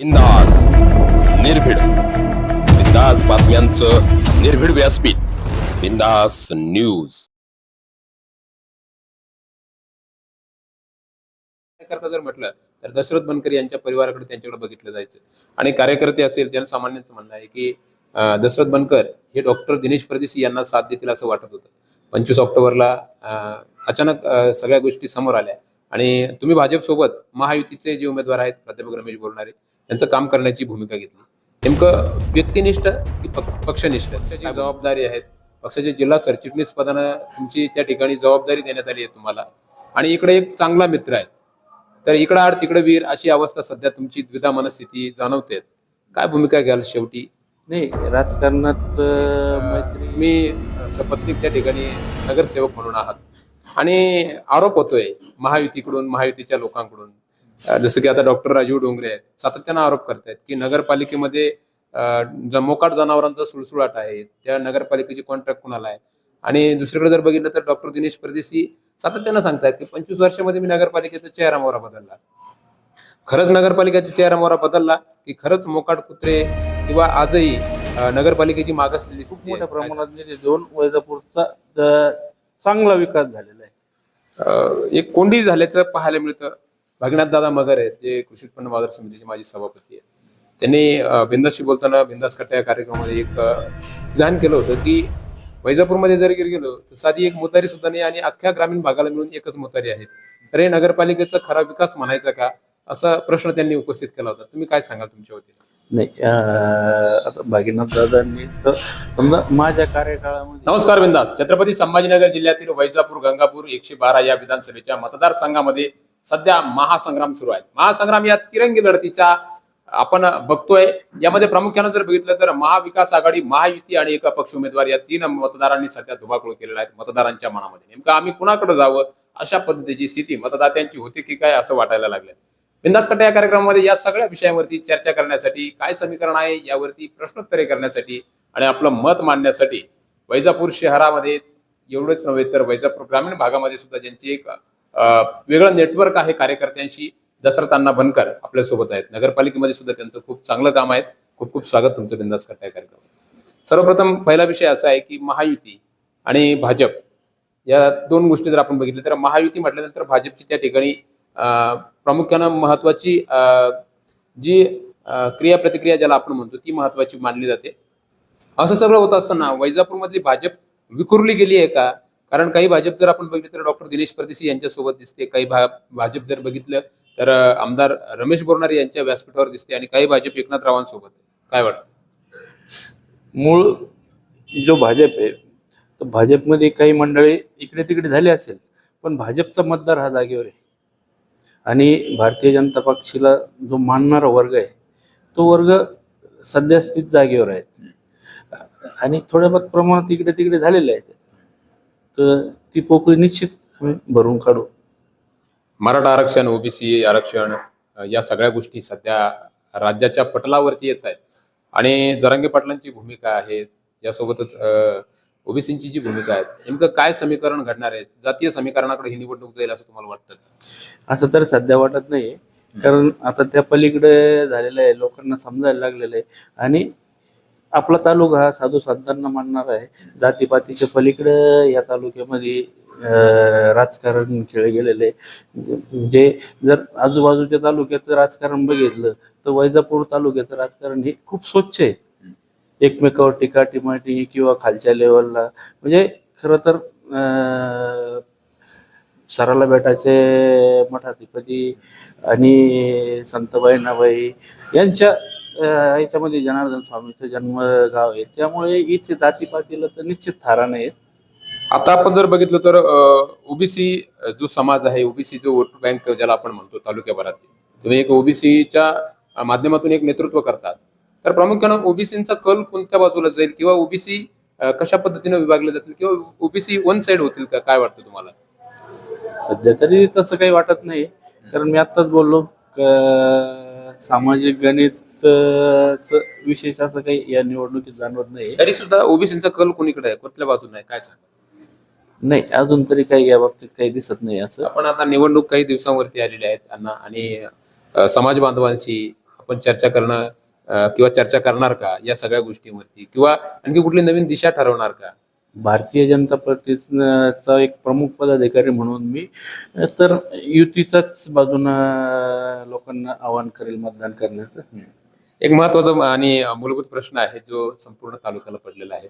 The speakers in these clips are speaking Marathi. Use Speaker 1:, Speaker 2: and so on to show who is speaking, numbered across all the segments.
Speaker 1: बिंदास निर्भीड. बिंदास बातम्यांचं निर्भीड व्यासपीठ. बिंदास न्यूज.
Speaker 2: करता जर म्हटलं तर दशरथ बनकर यांच्या परिवाराकडे त्यांच्याकडे बघितलं जायचं. आणि कार्यकर्ते असेल जनसामान्यांचं म्हणणं आहे की दशरथ बनकर हे डॉक्टर दिनेश परदेशी यांना साथ देतील असं वाटत होतं. पंचवीस ऑक्टोबरला अचानक सगळ्या गोष्टी समोर आल्या. आणि तुम्ही भाजपसोबत महायुतीचे जे उमेदवार आहेत प्राध्यापक रमेश बोलणारे यांचं काम करण्याची भूमिका घेतली. नेमकं व्यक्तिनिष्ठ की पक्ष- पक्षनिष्ठ? पक्षाची जबाबदारी आहेत? पक्षाचे जिल्हा सरचिटणीस पदानं तुमची त्या ठिकाणी जबाबदारी देण्यात आली आहे तुम्हाला. आणि इकडे एक चांगला मित्र आहे. तर इकडं आड तिकडं वीर अशी अवस्था सध्या तुमची द्विधा मनस्थिती जाणवते काय भूमिका घ्याल शेवटी?
Speaker 3: नाही राजकारणात मैत्री
Speaker 2: मी सपत्नीक त्या ठिकाणी नगरसेवक म्हणून आहात. आणि आरोप होतोय महायुतीकडून महायुतीच्या लोकांकडून. जसं की आता डॉक्टर राजीव डोंगरे आहेत सातत्यानं आरोप करतायत की नगरपालिकेमध्ये मोकाट जनावरांचा सुळसुळाट आहे त्या नगरपालिकेची कॉन्ट्रॅक्ट कुणाला आहे? आणि दुसरीकडे जर बघितलं तर डॉक्टर दिनेश परदेशी सातत्यानं सांगतायत की पंचवीस वर्षामध्ये मी नगरपालिकेचा चेहरा मोहरा बदलला. खरंच नगरपालिकेचा चेहरा मोहरा बदलला की खरंच मोकाट कुत्रे किंवा आजही नगरपालिकेची मागासलेली
Speaker 3: खूप? मोठ्या प्रमाणात निधी देऊन वैजापूरचा चांगला विकास झालेला आहे.
Speaker 2: एक कोंडी झाल्याचं पाहायला मिळतं. भगनाथ दादा मगर आहेत जे कृषी उत्पन्न बाजार समितीचे माजी सभापती आहेत. त्यांनी बिंदासशी बोलताना बिंदास कट्टा या कार्यक्रमामध्ये एक विधान केलं होतं की वैजापूरमध्ये जर गेलो तर साधी एक मोतारी सुद्धा नाही आणि अख्ख्या ग्रामीण भागाला मिळून एकच मोतारी आहेत तर हे नगरपालिकेचा खरा विकास म्हणायचा का? असा प्रश्न त्यांनी उपस्थित केला होता. तुम्ही काय सांगाल तुमच्या वतीने?
Speaker 3: नाही आता भागीनाथ दादांनी तर समजा माझ्या कार्यकाळामध्ये
Speaker 2: नमस्कार बिंदास छत्रपती संभाजीनगर जिल्ह्यातील वैजापूर गंगापूर एकशे बारा या विधानसभेच्या मतदारसंघामध्ये सध्या महासंग्राम सुरू आहे महासंग्राम या तिरंगी लढतीचा आपण बघतोय. यामध्ये प्रामुख्यानं जर बघितलं तर महाविकास आघाडी महायुती आणि एका पक्ष उमेदवार या तीन मतदारांनी सध्या धुबाकूळ केलेला आहे मतदारांच्या मनामध्ये. नेमकं आम्ही कुणाकडे जावं अशा पद्धतीची स्थिती मतदात्यांची होती की काय असं वाटायला लागलं बिंदास कट्टा या कार्यक्रमामध्ये या सगळ्या विषयावरती चर्चा करण्यासाठी काय समीकरण आहे यावरती प्रश्नोत्तरे करण्यासाठी आणि आपलं मत मांडण्यासाठी वैजापूर शहरामध्ये एवढंच नव्हे तर वैजापूर ग्रामीण भागामध्ये सुद्धा ज्यांची एक वेगळं नेटवर्क आहे कार्यकर्त्यांशी. दसरतांना अण्णा बनकर आपल्यासोबत आहेत. नगरपालिकेमध्ये सुद्धा त्यांचं खूप चांगलं काम आहे. खूप खूप स्वागत तुमचं बिंदास कट्टा कार्यक्रमात. सर्वप्रथम पहिला विषय असा आहे की महायुती आणि भाजप या दोन गोष्टी जर आपण बघितल्या तर महायुती म्हटल्यानंतर भाजपची त्या ठिकाणी अं, प्रामुख्यानं महत्वाची अं, जी क्रिया प्रतिक्रिया ज्याला आपण म्हणतो ती महत्वाची मानली जाते. असं सगळं होत असताना वैजापूरमधली भाजप विखुरली गेली आहे का? कारण काही भाजप जर आपण बघितलं तर डॉक्टर दिनेश परदेशी यांच्यासोबत दिसते काही भा भाजप जर बघितलं तर आमदार रमेश बोरणारे यांच्या व्यासपीठावर दिसते आणि काही भाजप एकनाथ रावांसोबत काय वाटतं?
Speaker 3: मूळ जो भाजप आहे तर भाजपमध्ये काही मंडळी इकडे तिकडे झाले असेल पण भाजपचा मतदार हा जागेवर आहे. आणि भारतीय जनता पक्षाला जो मानणारा वर्ग आहे तो वर्ग सध्या स्थित जागेवर आहे. आणि थोड्याफार प्रमाणात इकडे तिकडे झालेले आहेत. तर ती पोकळी निश्चित आम्ही भरून काढू.
Speaker 2: मराठा आरक्षण ओबीसी आरक्षण या सगळ्या गोष्टी सध्या राज्याच्या पटलावरती येत आहेत. आणि जरांगे पाटलांची भूमिका आहे यासोबतच ओबीसीची जी भूमिका आहे नेमकं काय समीकरण घडणार आहे? जातीय समीकरणाकडे ही निवडणूक जाईल असं तुम्हाला वाटतं
Speaker 3: असं तर सध्या वाटत नाही कारण आता त्या पलीकडे झालेलं आहे लोकांना समजायला लागलेलं आहे. आणि आपला तालुका हा साधू संतांना मानणार आहे. जातीपातीच्या पलीकडं या तालुक्यामध्ये राजकारण खेळ गेलेलं. आहे म्हणजे जर आजूबाजूच्या तालुक्याचं राजकारण बघितलं तर वैजापूर तालुक्याचं राजकारण हे खूप स्वच्छ आहे. एकमेकावर टीका टिमाटी किंवा खालच्या लेवलला म्हणजे खरं तर सराला भेटायचे मठाधिपती आणि संतबाई नाबाई यांच्या याच्यामध्ये जनार्दन स्वामीचं जन्मगाव आहे. त्यामुळे इथे जातीपातीला तर निश्चित थारा नाही
Speaker 2: आता आपण जर बघितलं तर ओबीसी जो समाज आहे ओबीसी जो वोट बँक ज्याला आपण म्हणतो तालुक्याभरात तुम्ही एक ओबीसीच्या माध्यमातून एक नेतृत्व करतात. तर प्रामुख्यानं ओबीसीचा कल कोणत्या बाजूला जाईल किंवा ओबीसी कशा पद्धतीने विभागले जातील किंवा ओबीसी वन साइड होतील का? काय वाटतं तुम्हाला?
Speaker 3: सध्या तरी तसं काही वाटत नाही. कारण मी आत्ताच बोललो सामाजिक गणित विशेष असं काही या निवडणुकीत जाणवत नाही
Speaker 2: तरी सुद्धा ओबीसीचा कल कोणीकडे आहे? कुठल्या बाजूने आहे? काय सांग?
Speaker 3: नाही अजून तरी काही या बाबतीत काही दिसत नाही असं.
Speaker 2: आपण आता निवडणूक काही दिवसांवरती आलेली आहेत अण्णा आणि अ, समाज बांधवांशी आपण चर्चा करणं अं, किंवा चर्चा करणार का या सगळ्या गोष्टींवरती? किंवा आणखी कुठली नवीन दिशा ठरवणार का?
Speaker 3: भारतीय जनता पार्टीचा एक प्रमुख पदाधिकारी म्हणून मी अ, तर युतीचाच बाजूनं लोकांना आवाहन करेल मतदान करण्याचं.
Speaker 2: एक महत्त्वाचा आणि मूलभूत प्रश्न आहे जो संपूर्ण तालुक्याला पडलेला आहे.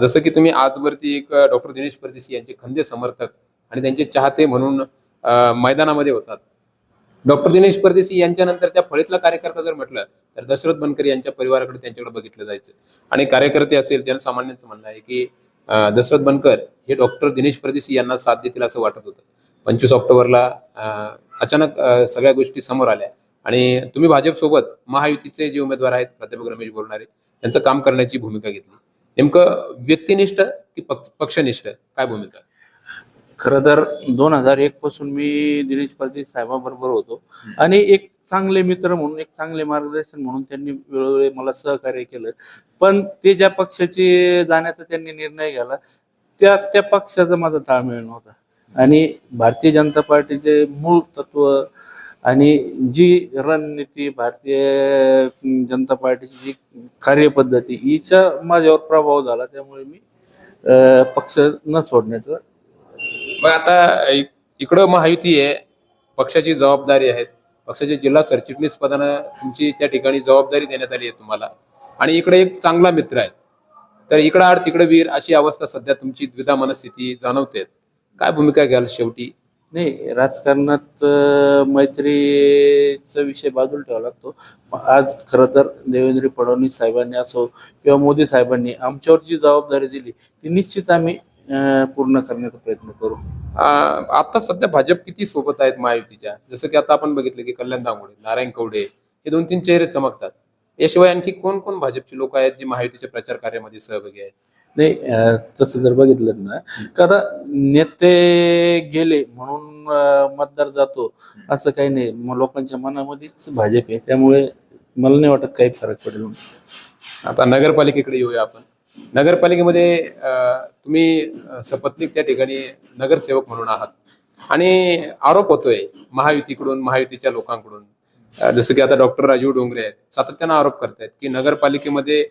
Speaker 2: जसं की तुम्ही आजवरती एक डॉक्टर दिनेश परदेशी यांचे खंदे समर्थक आणि त्यांचे चाहते म्हणून मैदानामध्ये होतात. डॉक्टर दिनेश परदेशी यांच्यानंतर त्या फळीतला कार्यकर्ता जर म्हटलं तर दशरथ बनकर यांच्या परिवाराकडे त्यांच्याकडे बघितलं जायचं. आणि कार्यकर्ते असेल जनसामान्यांचं म्हणणं आहे की दशरथ बनकर हे डॉक्टर दिनेश परदेशी यांना साथ देतील असं वाटत होतं. पंचवीस ऑक्टोबरला अचानक सगळ्या गोष्टी समोर आल्या. आणि तुम्ही भाजपसोबत महायुतीचे जे उमेदवार आहेत प्राध्यापक रमेश बोरणारे यांचं काम करण्याची भूमिका घेतली. नेमकं व्यक्तिनिष्ठ की पक्ष- पक्षनिष्ठ? काय भूमिका?
Speaker 3: खरं तर दोन हजार एक पासून मी दिनेश पाटील साहेबांबरोबर होतो. आणि एक चांगले मित्र म्हणून एक चांगले मार्गदर्शन म्हणून त्यांनी वेळोवेळी मला सहकार्य केलं. पण ते ज्या पक्षाचे जाण्याचा त्यांनी निर्णय घ्याला त्या त्या पक्षाचा माझा ताळमेळ नव्हता. आणि भारतीय जनता पार्टीचे मूळ तत्व आणि जी रणनीती भारतीय जनता पार्टीची जी कार्यपद्धती हिचा माझ्यावर प्रभाव झाला त्यामुळे मी पक्ष न सोडण्याचं
Speaker 2: मग आता इकडं महायुती आहे पक्षाची जबाबदारी आहे पक्षाचे जिल्हा सरचिटणीस पदानं तुमची त्या ठिकाणी जबाबदारी देण्यात आली आहे तुम्हाला. आणि इकडे एक चांगला मित्र आहे तर इकडं आड तिकडे वीर अशी अवस्था सध्या तुमची द्विधा मनस्थिती जाणवते काय भूमिका घ्याल शेवटी?
Speaker 3: नाही राजकारणात अं, मैत्रीचा विषय बाजूला ठेवावा लागतो. आज खरं तर देवेंद्र फडणवीस साहेबांनी असो किंवा मोदी साहेबांनी आमच्यावर जी जबाबदारी दिली ती निश्चित आम्ही अं, पूर्ण करण्याचा प्रयत्न करू.
Speaker 2: अं, आता सध्या भाजप किती सोबत आहेत महायुतीच्या? जसं की आता आपण बघितलं की कल्याण दांगोडे नारायण कवडे हे दोन तीन चेहरे चमकतात. याशिवाय आणखी कोण कोण भाजपची लोक आहेत जी महायुतीच्या प्रचार कार्यामध्ये सहभागी आहेत?
Speaker 3: नाही तसं जर बघितलं ना का आता नेते गेले म्हणून मतदार जातो असं काही नाही. मग लोकांच्या मनामध्येच भाजप आहे. त्यामुळे मला नाही वाटत काही फरक पडेल.
Speaker 2: आता नगरपालिकेकडे येऊया आपण. नगरपालिकेमध्ये तुम्ही अं, सपत्नीक त्या ठिकाणी नगरसेवक म्हणून आहात. आणि आरोप होतोय महायुतीकडून महायुतीच्या लोकांकडून. जसं की आता डॉक्टर राजीव डोंगरे आहेत. सातत्यानं आरोप करतायत की नगरपालिकेमध्ये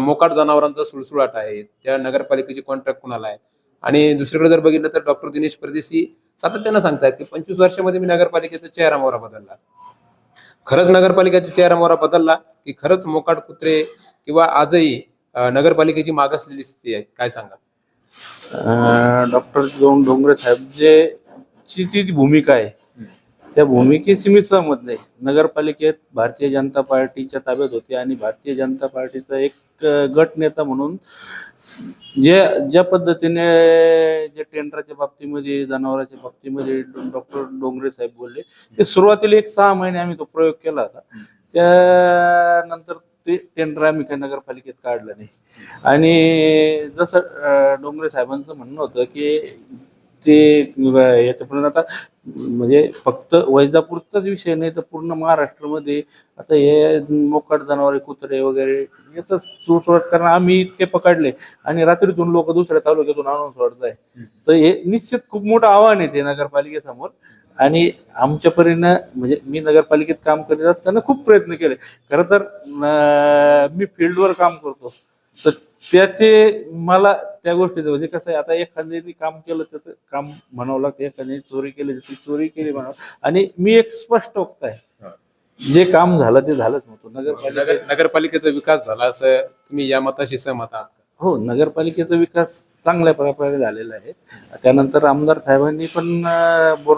Speaker 2: मोकाट जनावरांचा सुळसुळाट आहे त्या नगरपालिकेची कॉन्ट्रॅक्ट कुणाला आहे? आणि दुसरीकडे जर बघितलं तर डॉक्टर दिनेश परदेशी सातत्यानं सांगतायत की पंचवीस वर्षामध्ये मी नगरपालिकेचा चेहरा मोहरा बदलला. खरंच नगरपालिकेचा चेहरा मोहरा बदलला की खरंच मोकाट कुत्रे किंवा आजही नगरपालिकेची मागासलेली स्थिती आहे? काय सांगा
Speaker 3: डॉक्टर डोंगरे साहेब जे ची ती भूमिका आहे त्या भूमिकेशी मी सहमत नाही. नगरपालिकेत भारतीय जनता पार्टीच्या ताब्यात होते आणि भारतीय जनता पार्टीचा एक गट नेता म्हणून जे ज्या पद्धतीने जे टेंडरच्या बाबतीमध्ये जनावरांच्या बाबतीमध्ये डॉक्टर डोंगरे साहेब बोलले ते सुरुवातीला एक सहा महिने आम्ही तो प्रयोग केला होता. त्यानंतर ते टेंडर आम्ही काही नगरपालिकेत काढलं नाही. आणि जसं डोंगरे साहेबांचं म्हणणं होतं की ते याच्यापर्यंत आता म्हणजे फक्त वैजापूरचाच विषय नाही तर पूर्ण महाराष्ट्रामध्ये आता हे मोकाट जनावरे कुत्रे वगैरे याचा सुळसुळाट कारण आम्ही इतके पकडले. आणि रात्रीतून लोक दुसऱ्या तालुक्यातून आणून सोडत आहे. तर हे निश्चित खूप मोठं आव्हान आहे ते नगरपालिकेसमोर. आणि आमच्या परीनं म्हणजे मी नगरपालिकेत काम करीत असताना खूप प्रयत्न केले. खरं तर मी फील्डवर काम करतो. तर त्याचे मला त्या गोष्टीचं म्हणजे कसं आहे आता एखाद्याने काम केलं त्याचं काम म्हणावं लागतं एखाद्याने चोरी केली त्याची चोरी केली म्हणावं. आणि मी एक स्पष्ट वक्ता आहे. जे काम झालं ते झालंच नव्हतं. नगरपालिका
Speaker 2: नगर नगरपालिकेचा विकास झाला असं तुम्ही या मताशी सहमत आहात?
Speaker 3: हो नगरपालिकेचा विकास चांगल्या प्रकारे झालेला आहे. त्यानंतर आमदार साहेबांनी पण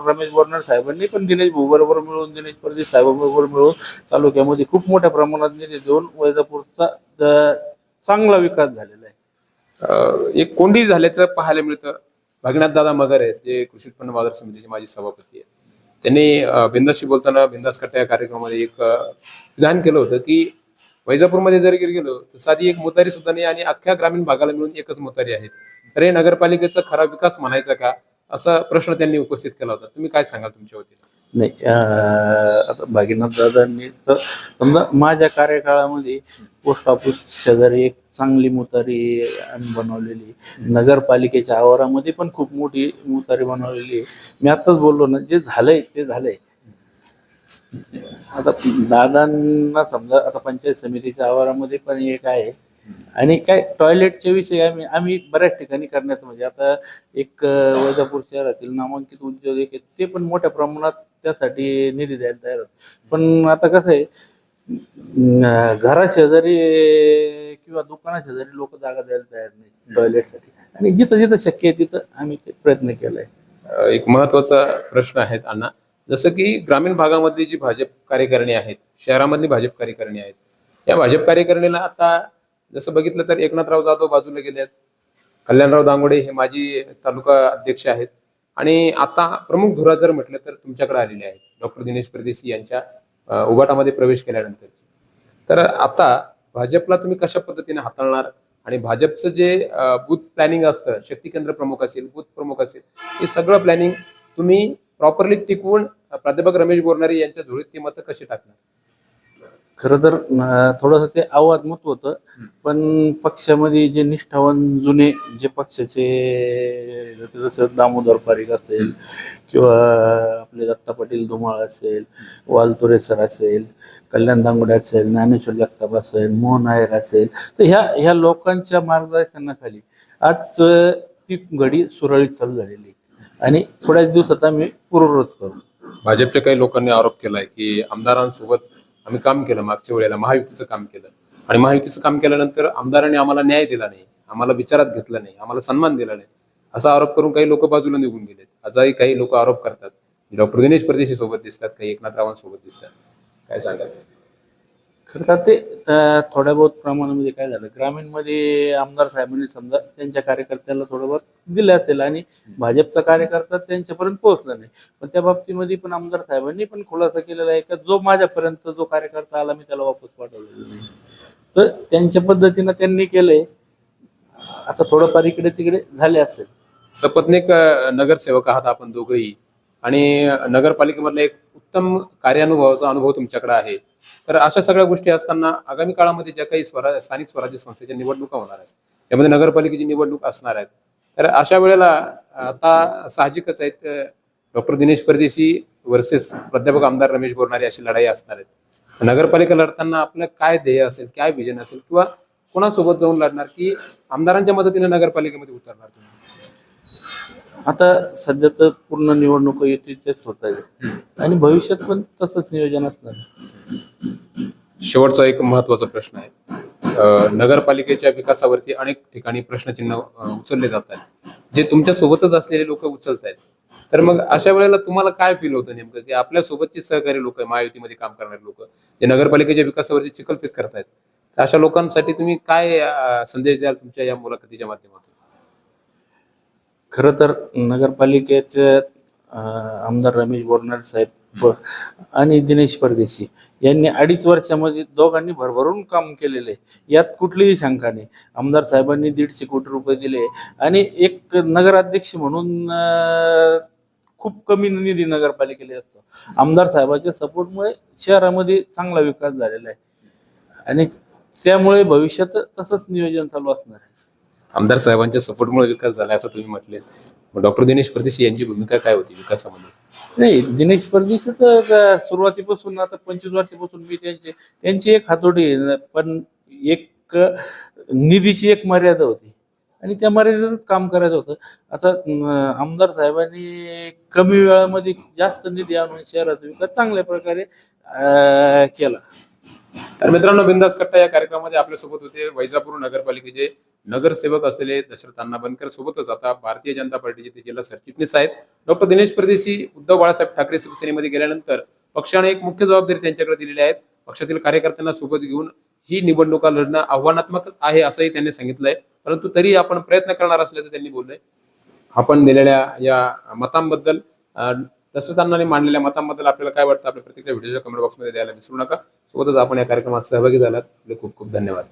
Speaker 3: रमेश बोरणार साहेबांनी पण दिनेश भाऊ बरोबर मिळून दिनेश परदेश साहेबांबरोबर मिळून तालुक्यामध्ये खूप मोठ्या प्रमाणात निधी देऊन वैजापूरचा चांगला विकास झालेला आहे.
Speaker 2: एक कोंडी झाल्याचं पाहायला मिळतं. भगनाथ दादा मगर आहेत जे कृषी उत्पन्न बाजार समितीचे माजी सभापती आहेत. त्यांनी बिंदासशी बोलताना बिंदास कट्टा या कार्यक्रमामध्ये एक विधान केलं होतं की वैजापूरमध्ये जर गेलो तर साधी एक मोतारी सुद्धा नाही आणि अख्ख्या ग्रामीण भागाला मिळून एकच मोतारी आहेत. तर हे नगरपालिकेचा खरा विकास म्हणायचा का? असा प्रश्न त्यांनी उपस्थित केला होता. तुम्ही काय सांगाल तुमच्या वतीने?
Speaker 3: नाही आता भागीनाथ दादांनी तर समजा माझ्या कार्यकाळामध्ये पोस्ट ऑफिस शेजारी एक चांगली मुतारी आम्ही बनवलेली. नगरपालिकेच्या आवारामध्ये पण खूप मोठी मुतारी बनवलेली. आहे मी आताच बोललो ना जे झालंय ते झालंय. आता दादांना समजा आता पंचायत समितीच्या आवारामध्ये पण एक आहे. आणि काय टॉयलेटच्या विषयी आम्ही आम्ही बऱ्याच ठिकाणी करण्यात म्हणजे आता एक वैजापूर शहरातील नामांकित उद्योजक आहेत ते पण मोठ्या प्रमाणात त्यासाठी निधी द्यायला तयार होत पण आता कसं आहे घराशेजारी किंवा दुकानाशेजारी लोक जागा द्यायला तयार नाही टॉयलेटसाठी आणि जिथं जिथं शक्य आहे तिथं आम्ही ते प्रयत्न केलाय.
Speaker 2: एक महत्त्वाचा प्रश्न आहे अण्णा. जसं की ग्रामीण भागामधली जी भाजप कार्यकारिणी आहेत शहरामधली भाजप कार्यकारिणी आहेत या भाजप कार्यकारिणीला आता जसं बघितलं तर एकनाथराव जाधव बाजूला गेले आहेत. कल्याणराव दांगोडे हे माजी तालुका अध्यक्ष आहेत. आणि आता प्रमुख धुरा जर म्हटलं तर तुमच्याकडे आलेले आहेत. डॉक्टर दिनेश परदेशी यांच्या अ, उभाटामध्ये प्रवेश केल्यानंतर. तर आता भाजपला तुम्ही कशा पद्धतीने हाताळणार? आणि भाजपचं जे बूथ प्लॅनिंग असतं शक्ती केंद्र प्रमुख असेल बूथ प्रमुख असेल हे सगळं प्लॅनिंग तुम्ही प्रॉपरली टिकवून प्राध्यापक रमेश बोरणारे यांच्या झोळीत ती मतं कशी टाकणार?
Speaker 3: खरं तर थोडंसं ते आव्हान मत होतं. पण पक्षामध्ये जे निष्ठावान जुने जे पक्षाचे जसं दामोदर पारिक असेल किंवा आपले दत्ता पाटील धुमाळ असेल वालतुरे सर असेल कल्याण दांगोडे असेल ज्ञानेश्वर जगताप असेल मोहन नायर असेल तर ह्या ह्या लोकांच्या मार्गदर्शनाखाली आज ती घडी सुरळीत चालू झालेली. आणि थोड्याच दिवसात आम्ही पूर्ववत करू.
Speaker 2: भाजपच्या काही लोकांनी आरोप केलाय की आमदारांसोबत आम्ही काम केलं मागच्या वेळेला महायुतीचं काम केलं. आणि महायुतीचं काम केल्यानंतर आमदारांनी आम्हाला न्याय दिला नाही आम्हाला विचारात घेतलं नाही आम्हाला सन्मान दिला नाही. असा आरोप करून काही लोक बाजूला निघून गेलेत. आजही काही लोक आरोप करतात. डॉक्टर दिनेश परदेशी सोबत दिसतात काही एकनाथ रावांसोबत दिसतात. काय सांगाल?
Speaker 3: खरं तर ते थोड्या बहुत प्रमाणामध्ये काय झालं? ग्रामीणमध्ये आमदार साहेबांनी समजा त्यांच्या कार्यकर्त्याला थोडं बहुत दिलं असेल आणि भाजपचा कार्यकर्ता त्यांच्यापर्यंत पोहोचला नाही. पण त्या बाबतीमध्ये पण आमदार साहेबांनी पण खुलासा केलेला आहे का जो माझ्यापर्यंत जो कार्यकर्ता आला मी त्याला वापस पाठवलेला नाही. तर त्यांच्या पद्धतीनं त्यांनी केलंय. आता थोडंफार इकडे तिकडे झाले असेल.
Speaker 2: सपत्नीक नगरसेवक आहात आपण दोघंही. आणि नगरपालिकेमधला एक उत्तम कार्यानुभवाचा अनुभव तुमच्याकडे आहे. तर अशा सगळ्या गोष्टी असताना आगामी काळामध्ये ज्या काही स्वरा स्थानिक स्वराज्य संस्थेच्या निवडणुका होणार आहेत त्यामध्ये नगरपालिकेची निवडणूक असणार आहेत तर अशा वेळेला आता साहजिकच आहेत डॉक्टर दिनेश परदेशी वर्सेस प्राध्यापक आमदार रमेश बोरणारे अशी लढाई असणार आहेत. नगरपालिका लढताना आपलं काय ध्येय असेल काय विजन असेल किंवा कोणासोबत जाऊन लढणार की आमदारांच्या मदतीने नगरपालिकेमध्ये उतरणार तुम्ही?
Speaker 3: आता सध्या तर पूर्ण निवडणूक युतीचेच होत आहे आणि भविष्यात पण तसंच नियोजन असणार.
Speaker 2: शेवटचा एक महत्त्वाचा प्रश्न आहे. नगरपालिकेच्या विकासावरती अनेक ठिकाणी प्रश्नचिन्ह उचलले जात आहेत. जे तुमच्या सोबतच असलेले लोक उचलत आहेत. तर मग अशा वेळेला तुम्हाला काय फील होतं नेमकं? की आपल्या सोबतचे सहकारी लोक महायुतीमध्ये काम करणारे लोक जे नगरपालिकेच्या विकासावरती चिखलपीक करतायत. तर अशा लोकांसाठी तुम्ही काय संदेश द्याल तुमच्या या मुलाखतीच्या माध्यमातून?
Speaker 3: खरं तर नगरपालिकेचे आमदार रमेश बोरणार साहेब आणि दिनेश परदेशी यांनी अडीच वर्षामध्ये दोघांनी भरभरून काम केलेले. आहे. यात कुठलीही शंका नाही. आमदार साहेबांनी दीडशे कोटी रुपये दिले आणि एक नगराध्यक्ष म्हणून खूप कमी निधी नगरपालिकेला असतो. आमदार साहेबांच्या सपोर्टमुळे शहरामध्ये चांगला विकास झालेला आहे. आणि त्यामुळे भविष्यात तसंच नियोजन चालू असणार आहे.
Speaker 2: आमदार साहेबांच्या सपोर्टमुळे विकास झाला असं तुम्ही म्हटले. डॉक्टर दिनेश परदेशी यांची भूमिका काय होती विकासामध्ये?
Speaker 3: नाही दिनेश परदेशी तर सुरुवातीपासून आता पंचवीस वर्षापासून मी त्यांचे त्यांची एक आहे. पण एक निधीची एक मर्यादा होती. आणि त्या मर्यादेतच काम करायचं होतं. आता आमदार साहेबांनी कमी वेळामध्ये जास्त निधी आणून शहराचा विकास चांगल्या प्रकारे केला.
Speaker 2: तर मित्रांनो बिंदास कट्टा या कार्यक्रमामध्ये आपल्यासोबत होते वैजापूर नगरपालिकेचे नगरसेवक असलेले दशरथ अण्णा बनकर सोबतच आता भारतीय जनता पार्टीचे ते जिल्हा सरचिटणीस आहेत. डॉक्टर दिनेश परदेशी उद्धव बाळासाहेब ठाकरे शिवसेनेमध्ये गेल्यानंतर पक्षाने एक मुख्य जबाबदारी त्यांच्याकडे दिलेली आहे. पक्षातील कार्यकर्त्यांना सोबत घेऊन ही निवडणुका लढणं आव्हानात्मक आहे असंही त्यांनी सांगितलंय. परंतु तरी आपण प्रयत्न करणार असल्याचं त्यांनी बोललंय. आपण दिलेल्या या मतांबद्दल दशरथांनी मांडलेल्या मतांबद्दल आपल्याला काय वाटतं? आपल्या प्रतिक्रिया व्हिडिओच्या कमेंट बॉक्समध्ये द्यायला विसरू नका. सोबतच आपण या कार्यक्रमात सहभागी झालात. आपले खूप खूप धन्यवाद.